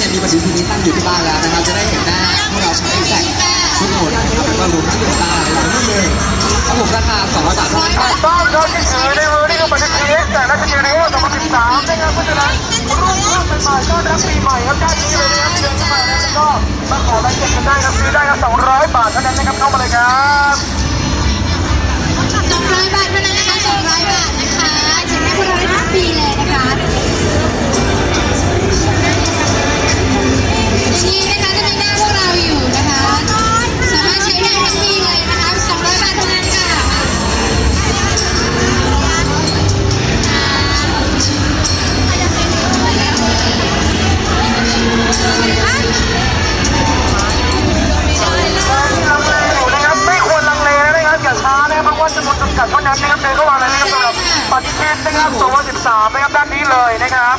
เนี่ยมีปฏิทินนี้ตั้งอยู่ที่บ้านแล้วนะครับ จะได้เห็นหน้าพวกเราชาวแท็กทุกคนนะครับแล้วก็รวมทั้งดวงตาอะไรทั้งหมดเลยครับผมราคา200บาทเท่านั้นครับต้องเราที่ถือในมือนี่คือปฏิทินจากราชกิรี2013นะครับเพราะฉะนั้นรุ่นเริ่มใหม่ๆต้อนรับปีใหม่ครับด้านนี้เลยนะครับเดินเข้ามาแล้วก็มาขอลายละเซ็นกันได้ครับซื้อได้ครับ200 บาทเท่านั้นนะครับเข้ามาเลยครับ200บาทเท่านั้นนะคะ200บาท นนะครับ2013 นะครับด้านนี้เลยนะครับ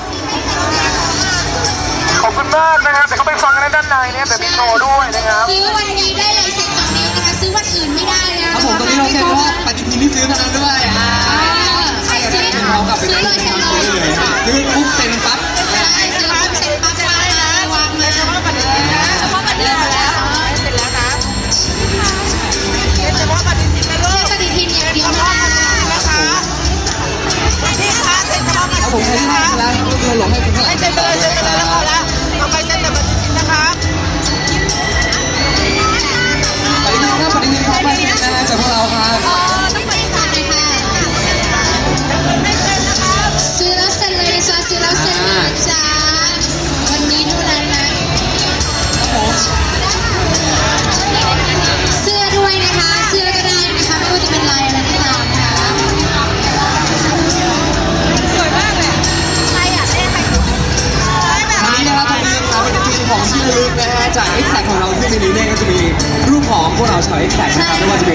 ขอบคุณมากนะครับเดี๋ยวเขาไปฟังกันด้านในเนี่ยแต่มีโชว์ด้วยนะครับ ซื้อวันนี้ได้เลยเซ็นตรงนี้นะคะ ซื้อวันอื่นไม่ได้เลยคนะรับผมตอนนี้เราเซ็นว่าปฏิทินที่ซื้อเท่านั้นด้วยอ่าใช่ซื้อซื้อพร้อมกับเป็นซื้อเลยเซ็นเลซื้อเลยยซื้อปุ๊บเซ็นปั๊บ ผมใช้ที่ทำแล้วเราหลงให้คุณข้างหลังเซ็นไปเลยเซ็นไปเลยแล้วพอแล้ว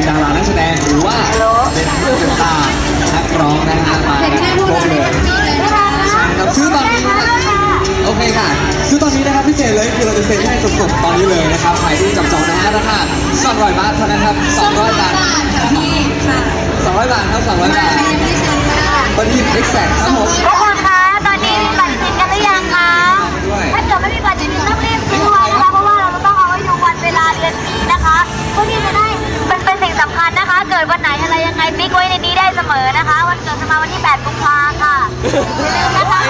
ดารานักแสดงหรือว่าเป็นผู้เป็นตานักร้องนะฮะมาเห็นกันแค่พวกครเราบเลได้ยทั้งปีเลยนะคะครับซื้อตอนนี้นะครับโอเคค่ะซื้อตอนนี้นะครับพิเศษเลยคือเราจะเซ็นให้สดๆตอนนี้เลยนะครับใครที่จับจองนะฮะราคา200บาทเท่านั้นครับ200บาทค่ะพี่ค่ะ200บาทครับ200บาทใครยังไม่ได้ใช้ค่ะปฏิทิน X ครับผม กิดวันไหนอะไรยังไงติ๊กไว้ในนี้ได้เสมอนะคะ วันเกิดจะมาวันที่ 8 กุมภาค่ะ อย่าลืมนะคะ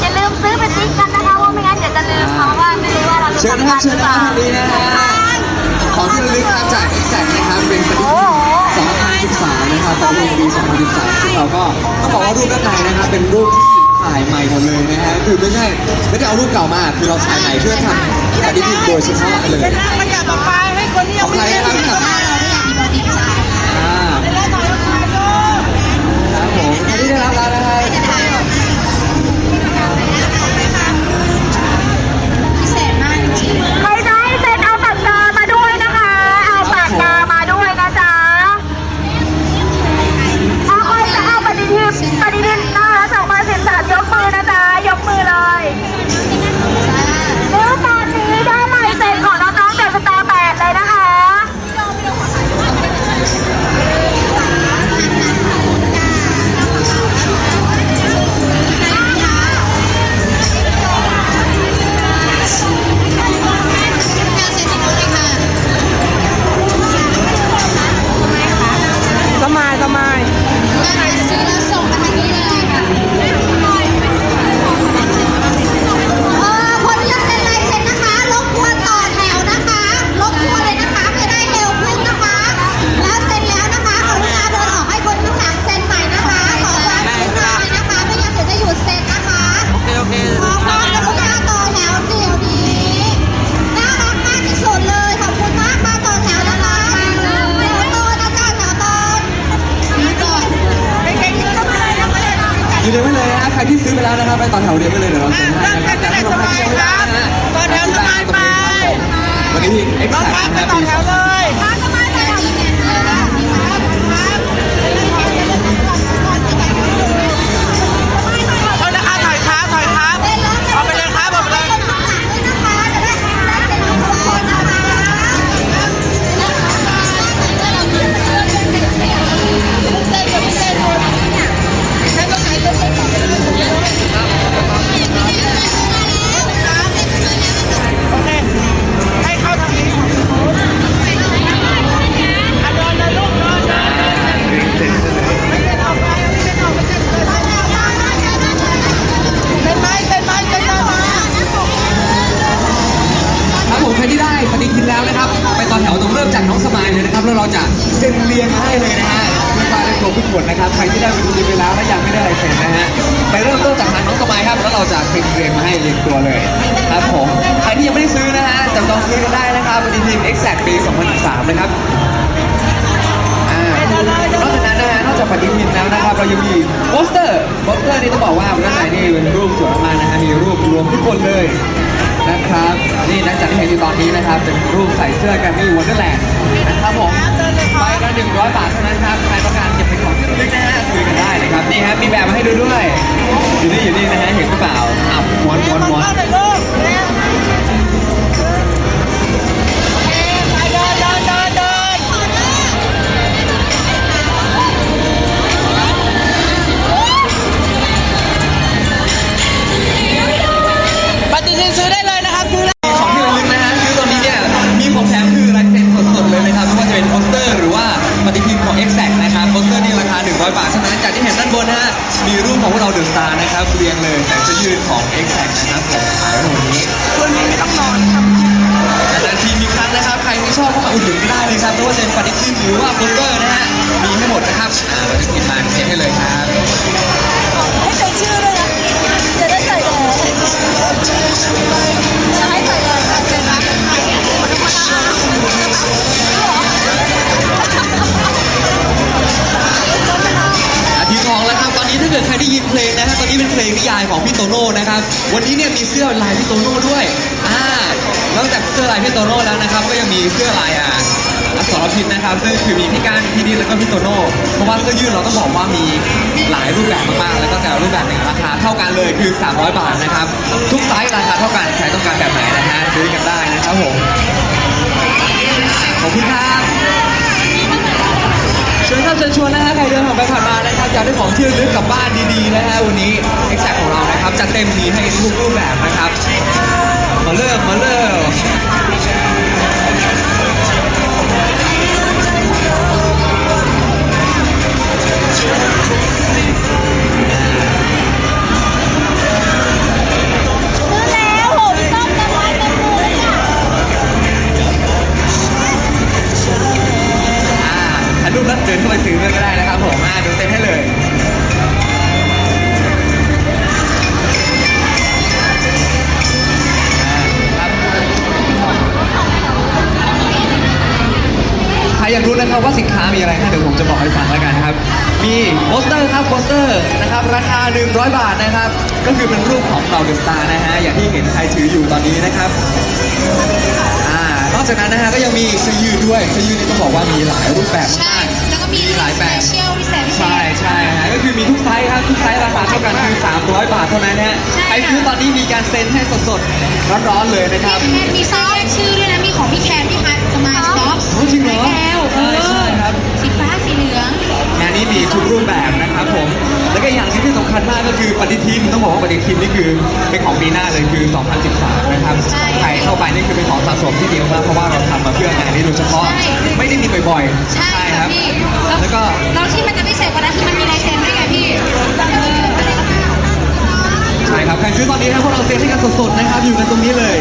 อย่าลืมซื้อเป็นติ๊กกันนะคะเพราะไม่งั้นเดี๋ยวจะลืมเพราะว่าไม่รู้ว่าเราจะเชิญนะทำครังาบนหเชิรืญอนะเปครัล่าบทางนี้นะฮะของที่ระลึกครับจาก X นะครับเป็นปฏิทิน2013นะครับปฏิทินปี2013ซึ่งเราก็ต้องบอกว่ารูปด้านในนะครับเป็นรูปที่ถ่ายใหม่หมดเลยนะฮะคือไม่ใช่ไม่ได้เอารูปเก่ามาคือเราถ่ายใหม่เพื่อทำปฏิทินโดยเฉพาะเลยขยับออกไปให้คนที่ยังไม่ได้ของใครนะครับ ใครที่ซื้อไปแล้วนะครับไปต่อแถวเรียนไว้เลยเดี๋ยวเราเซ็นให้นะครับแต่ถ้าเราใครที่ยังไม่ได้นะฮะต่อแถวสบายไปวันนี้ที่ X น้องแท็พักนะไปฮะต่อปีแถวเลย เราจะเซ็นเรียงมาให้เรียงตัวเลยครับผมใครที่ยังไม่ได้ซื้อนะฮะจับจองซื้อกันได้นะครับปฏิทิน Exact ปี 2013นะครับนอกจากนั้นนะฮะนอกจากปฏิทินแล้วนะครับเรายังมีโปสเตอร์โปสเตอร์นี่ต้องบอกว่าด้านในนี่เป็นรูปสวยมากนะฮะมีรูปรวมทุกคนเลยนะครับนี่นะจากที่เห็นอยู่ตอนนี้นะครับเป็นรูปใส่เสื้อกันนี่วันเดอร์แลนด์นะครับผมใบละหนึ่งร้อยบาทเท่านั้นครับใครต้องการเก็บเป็นของ ลึกนะฮะซื้อกันได้นะครับนี่ครับมีแบบมาให้ดูด้วยอยู่นี่อยู่นี่นะฮะเห็นหรือเปล่าอะม้วนม้วนม้วนเดินเดินเงเลยแต่เสื้อยืดของ Exact นะครับผมขายวันนี้วันนี้ไม่ต้องนอนครับนานๆทีมีครั้งนะครับ ใครที่ชอบก็มาอุดหนุนก็ได้เลยครับไม่ว่าจะเป็นปฏิทินหรือว่าโปสเตอร์นะฮะ มีให้หมดนะครับอ่าปฏิทินมาเซ็นให้เลยครับให้ใส่ชื่อด้วยนะจะได้ใส่เลยจ ยินเพลงนะฮะตอนนี้เป็นเพลงนิยายของพี่โตโน่นะครับ วันนี้เนี่ยมีเสื้อลายพี่โตโน่ด้วย อ่านอกจากเสื้อลายพี่โตโน่แล้วนะครับ ก็ยังมีเสื้อลายอะอักษรพิษนะครับซึ่งคือมีพี่การพี่นิดแล้วก็พี่โตโน่เพราะว่าเสื้อยืดเราต้องบอกว่ามีหลายรูปแบบมากๆ แล้วก็แต่ละรูปแบบเนี่ยราคาเท่ากันเลยคือ 300 บาทนะครับ ทุกไซส์ราคาเท่ากันใครต้องการแบบไหนนะฮะซื้อกันได้นะครับผมขอบคุณครับ เชิญครับเชิญชวนนะฮะใครเดินผ่านไปผ่านมานะครับอยากได้ของที่ระลึกกลับบ้านดีๆนะฮะวันนี้ Exact ของเรานะครับจัดเต็มมีให้ทุกรูปแบบนะครับมาเริ่มมาเริ่ม ครอยากรู้นะครับว่าสินค้ามีอะไรนะเดี๋ยวผมจะบอกให้ฟังแล้วกันนะครับ มีโปสเตอร์ครับโปสเตอร์นะครับราคา 100 บาทนะครับ ก็คือเป็นรูปของเราเดอะสตาร์นะฮะอย่างที่เห็นใครถืออยู่ตอนนี้นะครับอ่านอกจากนั้นนะฮะก็ยังมีเสื้อยืดด้วยเสื้อยืดนี่ต้องบอกว่ามีหลายรูปแบบใช่มากแล้วก็มีหลายแบบเใช่ษใช่ฮะก็คือมีทุกไซส์ครับทุกไซส์ราคาเท่ากันคือ300 บาทเท่านั้นฮะใช่ใครซื้อตอนนี้มีการเซ็นให้สดๆร้อนๆเลยนะครับแคนมีไส้แยกชื่อด้วยนะ มีของพี่แคนพี่ฮัทสมายสต็อปโอ้จริงเหรอแก้วใช่ใช่ครับสีฟ้าสีเหลืองงานนี้มีทุกรูปแบบนะครับผม แล้วก็อย่างที่ที่สำคัญมากก็คือปฏิทินต้องบอกว่าปฏิทินนี่คือเป็นของปีหน้าเลยคือ 2013 นะครับใช่ใครเข้าไปนี่คือเป็นของสะสมที่ดีมากเพราะว่าเราทำมาเพื่องานนี้โดย เฉพาะ ใช่ ไม่ได้มีบ่อยๆใช่คค่ะรับพี่แล้วก็แล้วที่มันจะพิเศษกว่านั้นคือมันมีลายเซ็นด้วยไงพี่เออใช่ครับใครซื้อตอนนี้นะพวกเราเซ็นให้กันสดๆนะครับอยู่กันตรงนี้เลย